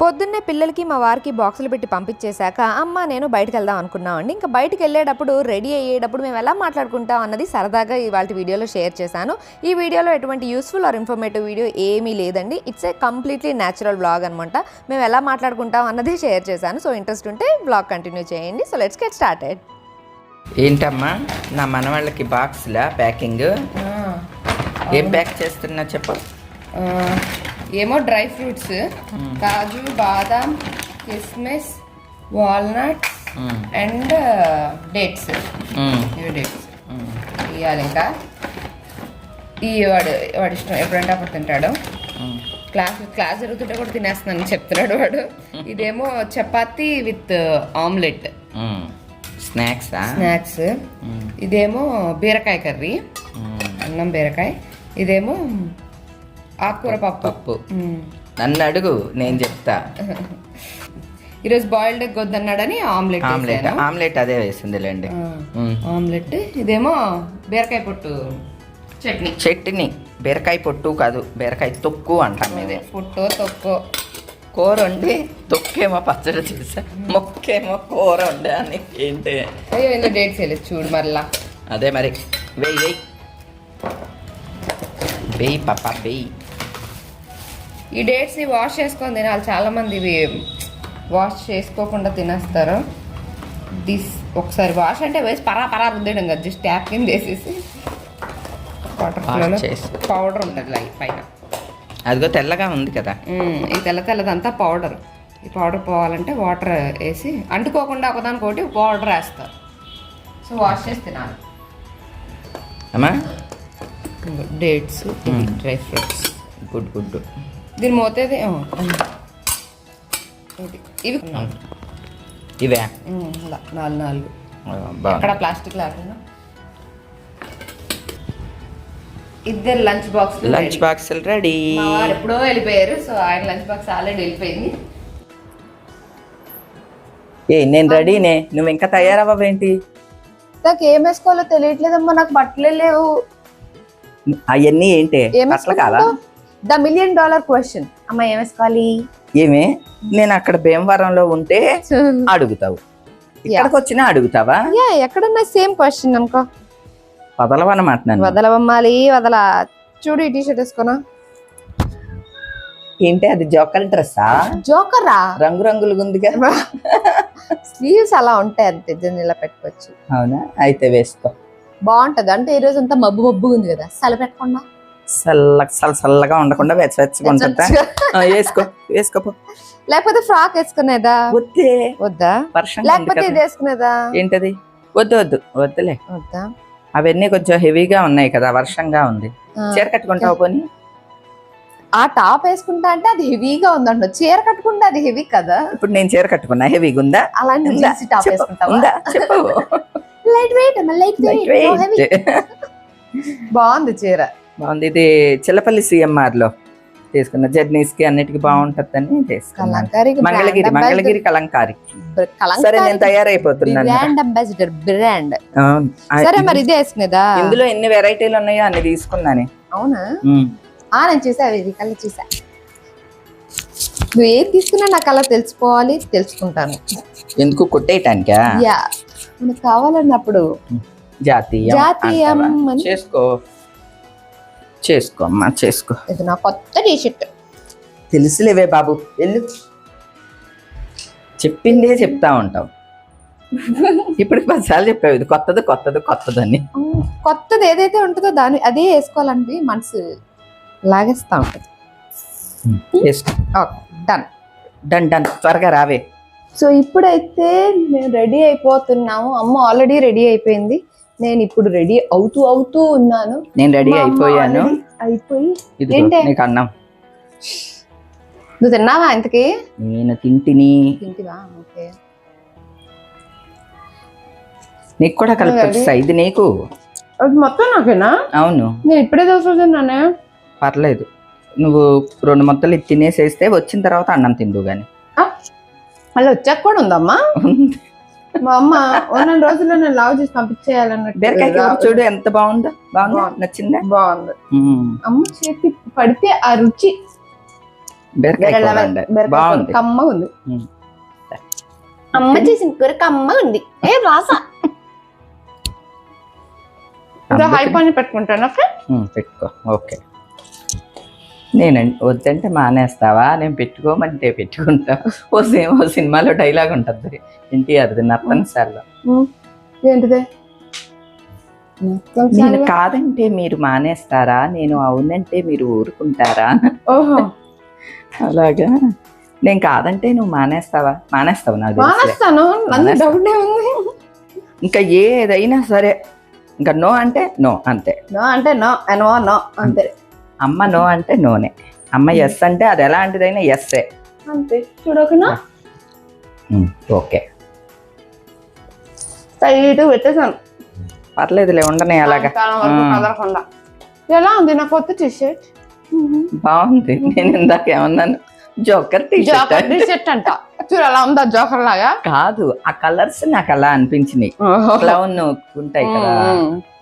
పొద్దున్నే పిల్లలకి మా వారికి బాక్సులు పెట్టి పంపించేశాక అమ్మ నేను బయటకు వెళ్దాం అనుకున్నామండి. ఇంకా బయటకు వెళ్ళేటప్పుడు రెడీ అయ్యేటప్పుడు మేము ఎలా మాట్లాడుకుంటాం అన్నది సరదాగా ఇవాళ వీడియోలో షేర్ చేశాను. ఈ వీడియోలో ఎటువంటి యూస్ఫుల్ ఆర్ ఇన్ఫర్మేటివ్ వీడియో ఏమీ లేదండి. It's a completely natural vlog అనమాట మేము ఎలా మాట్లాడుకుంటాం అన్నది షేర్ చేశాను. సో ఇంట్రెస్ట్ ఉంటే బ్లాగ్ కంటిన్యూ చేయండి. So let's get started. ఏంటమ్మా నా మనవాళ్ళకి బాక్స్లా ప్యాకింగ్? ఏం ప్యాక్ చేస్తున్నా చెప్పు. ఏమో డ్రై ఫ్రూట్స్ కాజు బాదాం కిస్మిస్ వాల్నట్స్ మ్మ్. And dates. ఇవి డేట్స్. ఇవ్వాలి ఇంకా ఈ వాడు వాడు ఇష్టం ఎప్పుడంటే అప్పుడు తింటాడు. క్లాస్ క్లాస్ జరుగుతుంటే కూడా తినేస్తున్నాను చెప్తున్నాడు వాడు ఇదేమో చపాతి విత్ ఆమ్లెట్. స్నాక్సా స్నాక్స్. ఇదేమో బీరకాయ కర్రీ. అన్నం బీరకాయ ఇదేమో ఆకుకూర పప్పు. పప్పు. నన్ను అడుగు నేను చెప్తా. ఈరోజు బాయిల్డ్ ఎగ్ వద్దన్నాడని ఆమ్లెట్ ఆమ్లెట్. ఆమ్లెట్ అదే వేసిందిలేండి. ఆ, మ్మ్. ఆమ్లెట్ ఇదేమో బీరకాయ పొట్టు చట్నీ. చట్నీ బీరకాయ పొట్టు కాదు బీరకాయ తొక్కు అంటాం ఇది. పొట్టు తొక్కు. కూర వండి తొక్కేమో పచ్చడి చేసా మొక్కేమో కూర వండే అని. ఏంటి? అయ్యో ఇందులో డేట్స్ వెళ్ళి చూడు మరలా. అదే మరి వెయ్యి వెయ్యి. వెయ్యి పాప వెయ్యి. ఈ డేట్స్ని వాష్ చేసుకొని తినాలి. చాలా మంది ఇవి వాష్ చేసుకోకుండా తినేస్తారు. దిస్ ఒకసారి వాష్ అంటే వేసి పరా పరా రుద్దేయడం కదా. జస్ట్ ట్యాప్ కింద వేసేసి వాటర్. పౌడర్ ఉంటుంది లైక్ పైన. అదిగో తెల్లగా ఉంది కదా. ఈ తెల్ల తెల్లదంతా పౌడర్ ఈ పౌడర్ పోవాలంటే వాటర్ వేసి అంటుకోకుండా ఒకదానికొకటి పౌడర్ వేస్తారు. సో వాష్ చేసి తినాలి. అమ్మా. Dates dry fruits good good దీని మోతేది ఇది. ఇవి. ఇలా నాలుగు నాలుగు. అక్కడ ప్లాస్టిక్ లేకుండా. ఇద్దరు లంచ్ బాక్స్ లంచ్ బాక్సులు రెడీ. మా వారు ఎప్పుడో వెళ్ళిపోయారు సో ఆయన లంచ్ బాక్స్ ఆల్రెడీ వెళ్ళిపోయింది. ఏ నేను రెడీనే. నువ్వు ఇంకా తయారవ్వేంటి నాకు ఏం వేసుకోవాలో తెలియట్లేదమ్మా నాకు బట్టలే లేవు. అవన్నీ ఏంటి? ఏం కాదా ద మిలియన్ డాలర్ క్వశ్చన్. అమ్మ ఏం వేసుకోవాలి? ఏమే? నేను అక్కడ భీమవరంలో ఉంటే అడుగుతావు. ఇక్కడికి వచ్చినా అడుగుతావా? యా ఎక్కడున్నా సేమ్ క్వశ్చన్ అనుకో. వదలవన్నమాట వదలవమ్మాలి వదల. చూడు ఈ టీషర్ట్ వేసుకోనా? ఏంటి అది జోకల్ డ్రెస్సా? జోకరా? రంగు రంగులుగా ఉందిగా. స్లీవ్స్ అలా ఉంటాయి అంతే జన్ ఇలా పెట్టుకోవచ్చు. అవునా? అయితే వేసుకో. బాగుంటది. అంటే ఈ రోజు అంతా మబ్బు మబ్బుగా ఉంది కదా. సల పెట్టకుండా. చల్ల చల్ల చల్లగా ఉండకుండా వెచ్చవెచ్చగా ఉంటుందా. వేసుకో వేసుకోపో లేకపోతే ఫ్రాక్ వేసుకునేదా? వద్దే. వద్దా? వర్షం లేకపోతే. ఇది వేసుకునేదా? ఏంటది? వద్దు వద్దు వద్దులే. వద్దా? అవన్నీ కొంచెం హెవీగా ఉన్నాయి కదా వర్షంగా ఉంది. చీర కట్టుకుంటావు పోనీ? ఆ టాప్ వేసుకుంటా అంటే అది హెవీగా ఉందంట. చీర కట్టుకుంటే అది హెవీ కదా? ఇప్పుడు నేను చీర కట్టుకున్నా హెవీగా ఉందా? అలాంటి టాప్ చెప్పు. వేసుకుంటావా? ఉందా? చెప్పు. Light weight light weight. బాగుంది చీర. బాగుంది. ఇది చిల్లపల్లి సిఎంఆర్లో తీసుకున్న జర్నీస్కి అన్నిటికి బాగుంటదని తీసుకున్నాను మంగళగిరి మంగళగిరి కలంకారి. సరే నేను తయారైపోతున్నాను. బ్రాండ్ అంబాసిడర్ బ్రాండ్ సరే మరి ఇదే వేసుకునేదా ఇందులో ఎన్ని వెరైటీలు ఉన్నాయో అన్ని తీసుకున్నాను. అవునా? ఆ నేను చూసా ఇది చూసా. నువ్వు ఏది తీసుకున్నా నాకు అలా తెలుసుకోవాలి తెలుసుకుంటాను. ఎందుకు కుట్టేయటానికా? యా మనకు కావాలన్నప్పుడు. జాతీయం జాతీయం చేసుకో. చేసుకో అమ్మా చేసుకో. ఇది నా కొత్త టీ షర్ట్ తెలుసులేవే బాబు వెళ్ళు. చెప్పిందే చెప్తా ఉంటావు. ఇప్పుడు పదిసార్లు చెప్పావు ఇది కొత్తది కొత్తది కొత్తదని కొత్తది ఏదైతే ఉంటుందో దాని అదే వేసుకోవాలంటే మనసు లాగేస్తా ఉంటుంది. డన్. డన్ డన్ త్వరగా రావే. సో ఇప్పుడైతే మేము రెడీ అయిపోతున్నాము. అమ్మ ఆల్రెడీ రెడీ అయిపోయింది. నేను ఇప్పుడు రెడీ అవుతూ అవుతూ ఉన్నాను. నేను రెడీ అయిపోయాను. అయిపోయి ఏంటే? నీకు అన్నం. నువ్వు తిన్నావా ఇంతకి? నేను తింటిని. తింటివా? ఓకే. నీకు కూడా కలుపుకొచ్చా ఇది నీకు. అది మొత్తం నాకేనా? అవును. నేను ఇప్పుడే తిన్నానే? పర్లేదు. నువ్వు రెండు ఇది తినేసేస్తే వచ్చిన తర్వాత అన్నం తిందు గాని. మళ్ళీ వచ్చాక కూడా ఉందమ్మా? మా అమ్మ ఉన్న రోజుల్లో నేను లావ్ చేసి పంపించేయాలన్నట్టు బీరకాయ కూర చూడు ఎంత బాగుందో. బాగుందా. నచ్చిందా? బాగుంది. అమ్మ చేతి పడితే ఆ రుచి బాగుంది. కమ్మగా ఉంది. అమ్మ చేసిన కూర కమ్మగా ఉంది. ఏ రాసా. హై పని పెట్టుకుంటాను పెట్టుకో. ఓకే. నేను వద్దంటే మానేస్తావా? నేను పెట్టుకోమంటే పెట్టుకుంటా. ఓ ఓ సినిమాలో డైలాగ్ ఉంటుంది ఎన్టీఆర్ది నర్తన్ సార్లో ఏంటిదే? నేను కాదంటే మీరు మానేస్తారా? నేను అవునంటే మీరు ఊరుకుంటారా? ఓహో. అలాగా. నేను కాదంటే నువ్వు మానేస్తావా? మానేస్తావు నాకు. మానేస్తాను. ఇంకా ఏదైనా సరే. ఇంకా నో అంటే నో అంతే. నో అంటే నో నో నో అంతే. అమ్మ నో అంటే నోనే. అమ్మ ఎస్ అంటే అది ఎలాంటిదైనా ఎస్సే అంతే. చూడకనా? ఓకే టైట్ పెట్టేసాను పర్లేదులే ఉండనే అలాగా. కదలకుండా. ఎలా ఉంది నా కొత్త టీ షర్ట్ బాగుంది. నేను ఇందాక ఏమన్నాను? Joker T joker T shirt అంట. చూడు ఎలా ఉందా జోకర్ లాగా? కాదు ఆ కలర్స్ నాకు అలా అనిపించినాయి. క్లౌన్ ఉంటాయి కదా.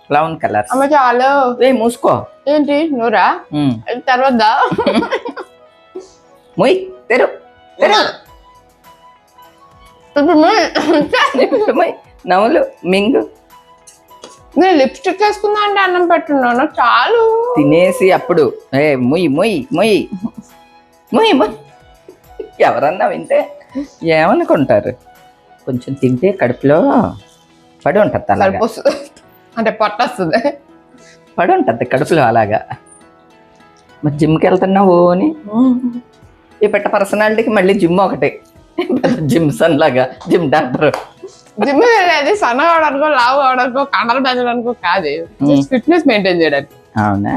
క్లౌన్ కలర్స్ అమ్మ చాలు. ఏ మూసుకో. ఏంటి? నూరా. తర్వాత? ముయ్ తెరు తెరు. నవ్వులు మింగు. నేను లిప్స్టిక్ వేసుకుందా అంటే అన్నం పెట్టున్నాను. చాలు. తినేసి అప్పుడు. ఏ ముయ్ ముయ్ ముయ్. ముయ్ ముయ్. ఎవరన్నా వింటే ఏమనుకుంటారు? కొంచెం తింటే కడుపులో పడి ఉంటుంది వస్తుంది అంటే పొట్ట వస్తుంది పడి ఉంటుంది కడుపులో అలాగా. మరి జిమ్కి వెళ్తున్నావు అని? ఈ పెట్ట పర్సనాలిటీకి మళ్ళీ జిమ్ ఒకటి. జిమ్ సన్ లాగా జిమ్ డాక్టర్. జిమ్ వెళ్ళేది సన్న అవడానికో లావు అవడానికో కండలు పెంచడానికో కాదు. ఫిట్నెస్ మెయింటైన్ చేయడానికి. అవునా?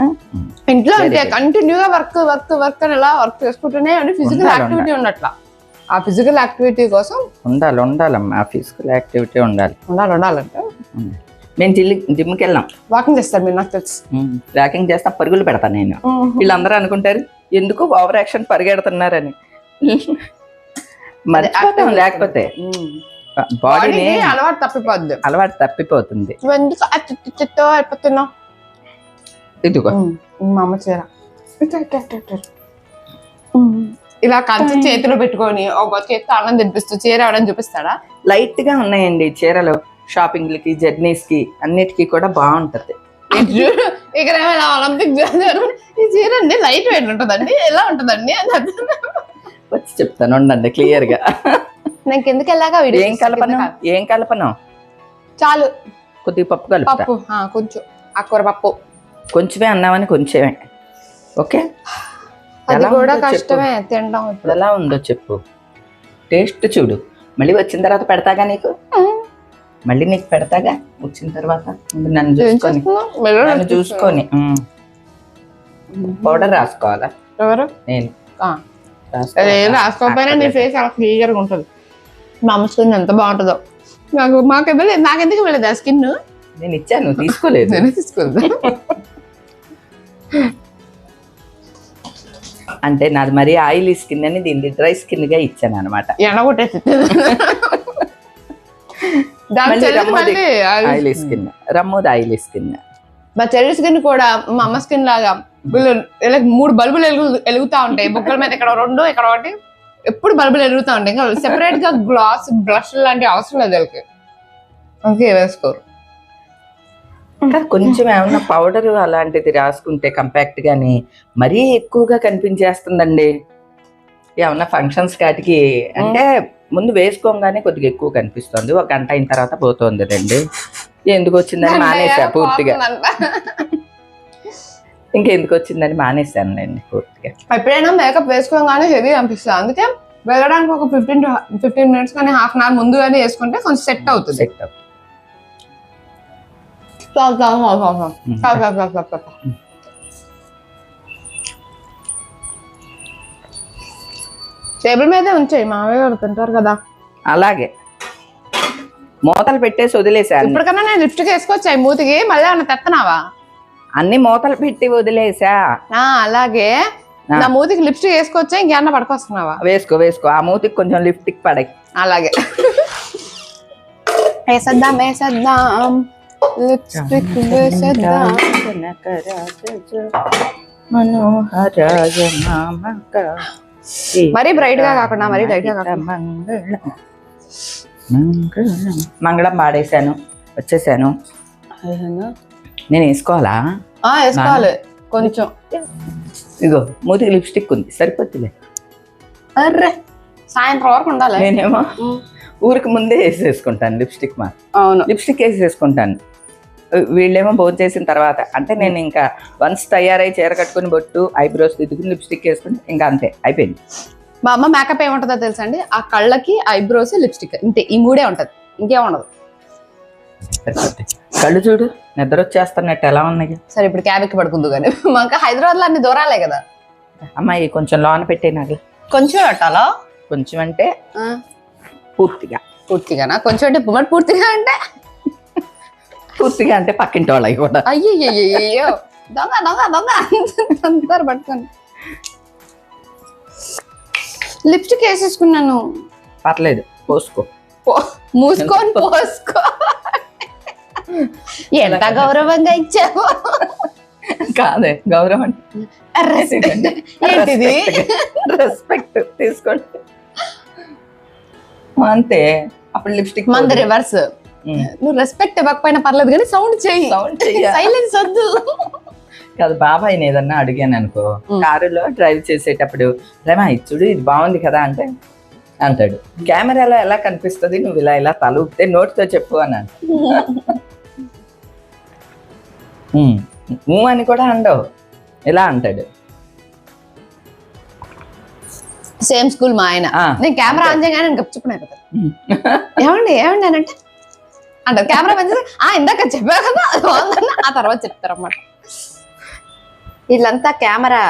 ఇంట్లో అంటే. కంటిన్యూగా వర్క్ వర్క్ వర్క్ అని ఇలా వర్క్ చేసుకుంటూనే ఉండి ఫిజికల్ యాక్టివిటీ ఉన్నట్ల. ఆ ఫిజికల్ యాక్టివిటీ కోసం ఉండాలి ఉండాలమ్మా. ఫిజికల్ యాక్టివిటీ ఉండాలి. ఉండాలి ఉండాలంటే. మేము జిల్ జిమ్కి వెళ్ళాం. వాకింగ్ చేస్తారు మీరు నాకు తెలుసు. వాకింగ్ చేస్తా పరుగులు పెడతాను నేను. వీళ్ళందరూ అనుకుంటారు ఎందుకు ఓవర్ యాక్షన్ పరిగెడుతున్నారని? మర్చిపోతాం active లేకపోతే. బాడీని అలవాటు తప్పిపోద్ది. అలవాటు తప్పిపోతుంది. ఎందుకు అయిపోతున్నావు? ఇదిగో. మా అమ్మ చీర. ఇలా కంచె చేతిలో పెట్టుకొని ఒక చేతితో అన్నం తినిపిస్తూ చీర అవడం చూపిస్తాడా? లైట్గా ఉన్నాయండి చీరలు. షాపింగ్లకి జర్నీస్కి అన్నిటికీ కూడా బాగుంటది. ఇక్కడ ఏమైనా ఒలింపిక్ చేశారు ఈ చీర అండి లైట్ వెయిట్ ఉంటుందండి ఎలా ఉంటుందండి అని. వచ్చి చెప్తాను ఉండండి క్లియర్గా నేను కిందకి వెళ్ళాక వీడియో ఏం కలపను? ఏం కలపను? చాలు. కొద్దిగా పప్పు కలుపుతా. పప్పు ఆ, కొంచెం. ఆకుకూర పప్పు. కొంచెమే అన్నామని కొంచెమే. ఓకే? అది కూడా. కష్టమే తినడం ఎలా ఉందో చెప్పు. టేస్ట్ చూడు. మళ్ళీ వచ్చిన తర్వాత పెడతాగా నీకు? మళ్ళీ నీకు పెడతాగా? వచ్చిన తర్వాత నన్ను చూసుకొని. నన్ను చూసుకొని పౌడర్ రాసుకోవాలా? ఎవరు? నేను. రాసుకోకపోయినా నీ ఫేస్ అలా క్లియర్గా ఉంటుంది. మా అమ్మ స్కిన్ ఎంత బాగుంటుందో. నాకు మాకు ఇవ్వలేదు నాకు ఎందుకు ఇవ్వలేదు ఆ స్కిన్? నేను ఇచ్చాను తీసుకోలేదు. నేనే తీసుకోలేదు. అంటే నాది మరీ ఆయిలీ స్కిన్ అని దీన్ని డ్రై స్కిన్గా ఇచ్చాను అనమాట ఎండగొట్టేసి దాని ఆయిలీ స్కిన్. రమ్మోది ఆయిలీ స్కిన్. మా చెల్లి స్కిన్ కూడా మా అమ్మ స్కిన్ లాగా మూడు బల్బులు వెలుగు వెలుగుతా ఉంటాయి. బుక్కల మీద ఇక్కడ రెండు ఇక్కడ ఒకటి. ఎప్పుడు బల్బులు వెలుగుతా ఉంటాయి. ఇంకా సెపరేట్గా గ్లాస్ బ్రష్ లాంటి అవసరం లేదు వీళ్ళకి. ఓకే వేసుకోరు కొంచెం ఏమన్నా పౌడర్ అలాంటిది రాసుకుంటే కంపాక్ట్ గాని మరీ ఎక్కువగా కనిపించేస్తుందండి. ఏమన్నా ఫంక్షన్స్ కాటికి అంటే ముందు వేసుకోగానే కొద్దిగా ఎక్కువ కనిపిస్తుంది. ఒక గంట అయిన తర్వాత పోతుంది రండి ఎందుకు వచ్చిందని మానేసా పూర్తిగా. ఇంకెందుకు వచ్చిందని మానేశానులేండి పూర్తిగా. ఎప్పుడైనా మేకప్ వేసుకోగానే హెవీ అనిపిస్తుంది. అందుకే వెళ్ళడానికి ఒక ఫిఫ్టీన్ ఫిఫ్టీన్ మినిట్స్ కానీ హాఫ్ అన్ అవర్ ముందు కానీ వేసుకుంటే కొంచెం సెట్ అవుతుంది. సెట్ చాలు, టేబుల్ మీదే ఉంచాయి మామయ్య గారు తింటారు కదా. అలాగే. మూతలు పెట్టేసి వదిలేసాను ఇప్పటికన్నా నేను లిప్స్టిక్ వేసుకొచ్చాయి మూతికి మళ్ళీ ఏమన్నా తెత్తనావా? అన్ని మూతలు పెట్టి వదిలేసా. ఆ, అలాగే. నా మూతికి లిప్స్టిక్ వేసుకోవచ్చా ఇంకేమన్నా పడుకొస్తున్నావా? వేసుకో వేసుకో. ఆ మూతికి కొంచెం లిఫ్టిక్ పడై. అలాగే. వేసేద్దాం వేసేద్దాం. లిప్స్టిక్ వేసేద్దాం. మనోహరాయ నామక మరీ బ్రైట్గా కాకుండా మరీ లైట్గా కాకుండా. మంగళం. పాడేశాను. వచ్చేసాను. నేను వేసుకోవాలా? ఆ, వేసుకోవాలి. కొంచెం. ఇగో మూతికి లిప్స్టిక్ ఉంది. సరిపోతుందిలే. అర్రే సాయంత్రం వరకు ఉండాలి. నేనేమో ఊరికి ముందే వేసేసుకుంటాను లిప్స్టిక్ మా అవును. లిప్స్టిక్ వేసేసుకుంటాను. వీళ్ళేమో భోజనం చేసిన తర్వాత అంటే నేను ఇంకా వన్స్ తయారై చీర కట్టుకుని బొట్టు ఐబ్రోస్ దిద్దుకుని లిప్స్టిక్ వేసుకుని ఇంకా అంతే అయిపోయింది. మా అమ్మ మేకప్ ఏముంటుందో తెలుసా అండి ఆ కళ్ళకి ఐబ్రోస్ లిప్స్టిక్ ఇంతే ఈ మూడే ఉంటది ఇంకేం ఉండదు. సరిపోద్ది. కళ్ళు చూడు నిద్ర వచ్చేస్తున్నట్టు ఎలా ఉన్నాయి. సరే ఇప్పుడు క్యాబ్ ఎక్కి పడుకుందు కానీ మాకు హైదరాబాద్లో అన్ని దూరాలే కదా. అమ్మాయి కొంచెం లోన పెట్టే నాకు కొంచెం పెట్టాలా? కొంచెం అంటే పూర్తిగా. పూర్తిగానా? కొంచెం అంటే పూర్తిగా అంటే? పూర్తిగా అంటే పక్కింటి వాళ్ళకి కూడా. అయ్యయ్యో దొంగ దొంగ దొంగ. అందరు పట్టుకొని. లిప్స్టిక్ వేసేసుకున్నాను. పర్లేదు పోసుకో. మూసుకొని పోసుకో. ఎంత గౌరవంగా ఇచ్చావు. కాదే గౌరవం అంటే ఏంటిది? రెస్పెక్ట్ తీసుకోండి. అంతే అప్పుడు లిప్స్టిక్ మంది రివర్స్ నువ్వు రెస్పెక్ట్ ఇవ్వకపోయినా పర్లేదు కానీ సౌండ్ చెయ్య. సైలెన్స్ వద్దు. కాదు బాబాయ్ ఏదన్నా అడిగాను అనుకో. కారులో డ్రైవ్ చేసేటప్పుడు రేమా ఇది చూడు ఇది బాగుంది కదా అంటే అంటాడు. కెమెరాలో ఎలా కనిపిస్తుంది? నువ్వు ఇలా ఇలా తల ఊపితే నోటితో చెప్పు అని. ఊ అని కూడా అండవు ఇలా అంటాడు? సేమ్ స్కూల్ మా ఆయన. నేను కెమెరా ఆన్ చేయగానే ఉమ్. ఏమండి ఏమండి అని అంటే అంటారు. కెమెరా పని ఆ ఇందాక చెప్పా కదా ఆ తర్వాత చెప్తారు అన్నమాట వీళ్ళంతా కెమెరా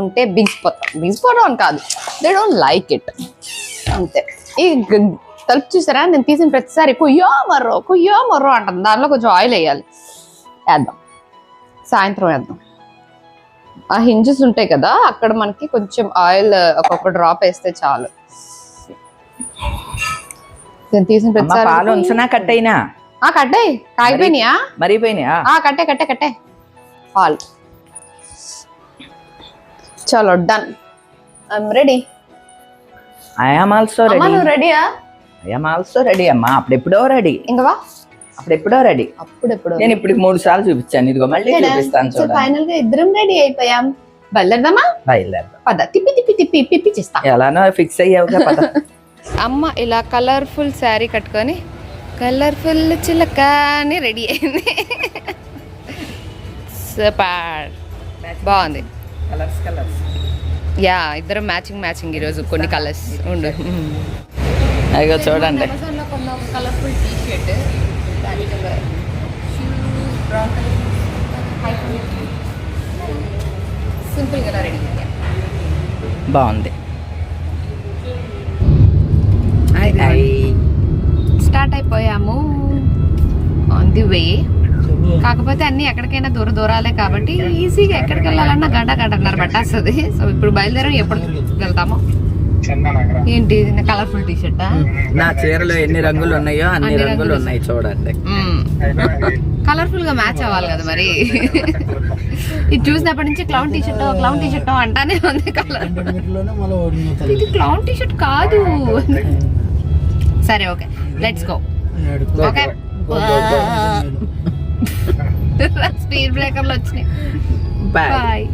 ఉంటే బిగిసిపోతాం బిగిసిపోవడం అని కాదు. దే డోంట్ లైక్ ఇట్ అంతే. ఈ తలుపు చూసారా? నేను తీసిన ప్రతిసారి కుయ్యో మర్రో కుయ్యో మర్రో అంటాను దానిలో కొంచెం ఆయిల్ వేయాలి. వేద్దాం. సాయంత్రం వేద్దాం. ఆ హింజెస్ ఉంటాయి కదా అక్కడ మనకి కొంచెం ఆయిల్ ఒక్కొక్క డ్రాప్ వేస్తే చాలు. నేను తీసిన అమ్మ పాలు ప్రతిసారి ఉంచనా కట్టయినా? ఆ కట్టే కాగిపోయినాయా? మరిపోయినాయా ఆ కట్టే కట్టే కట్టే. పాలు. చలో done I'm ready I'm also ready నువ్వు రెడీయా ఐఎమ్ ఆల్సో రెడీ అమ్మా. అప్పుడెప్పుడో రెడీ ఇంకా వా. అప్పుడెప్పుడో రెడీ అప్పుడు ఎప్పుడు నేను ఇప్పుడు మూడు సార్లు చూపించాను. ఇదిగో మళ్ళీ చూపిస్తాను చూడండి. ఫైనల్గా ఇద్దరం రెడీ అయిపోయాం. బయలుదేరదామా? బయలుదేరదాం. పద తిప్పి తిప్పి తిప్పి పిప్పి చేస్తా. ఎలానో ఫిక్స్ అయ్యావుగా పద. అమ్మ ఇలా కలర్ఫుల్ శారీ కట్టుకొని కలర్ఫుల్ చిలక అని రెడీ అయింది సూపర్ బాగుంది. కలర్స్ కలర్స్ యా ఇద్దరం మ్యాచింగ్ మ్యాచింగ్ ఈరోజు కొన్ని కలర్స్ ఉండు. అయ్యో చూడండి. అమెజాన్లో కొన్న ఒక కలర్ఫుల్ టీ షర్ట్ సింపుల్గా రెడీ బాగుంది. స్టార్ట్ అయిపోయాము ఆన్ ది వే కాకపోతే అన్ని ఎక్కడికైనా దూర దూరాలే కాబట్టి ఈజీగా ఎక్కడికి వెళ్ళాలన్నా గంట గంటన్నర పట్టేస్తుంది. సో ఇప్పుడు బయలుదేరం ఎప్పుడు వెళ్తాము? ఏంటి కలర్ఫుల్ టీ షర్టా నా చీరలో ఎన్ని రంగులు ఉన్నాయో అన్ని రంగులు రంగులు. ఉన్నాయి చూడండి. కలర్ఫుల్గా మ్యాచ్ అవ్వాలి కదా మరి. ఇది చూసినప్పటి నుంచి clown T shirt clown T shirt అంటానే ఉంది కలర్ ఇది క్లౌన్ టీ షర్ట్ కాదు సరే okay. Let's go okay. Speed బ్రేకర్లు వచ్చినాయి. Bye bye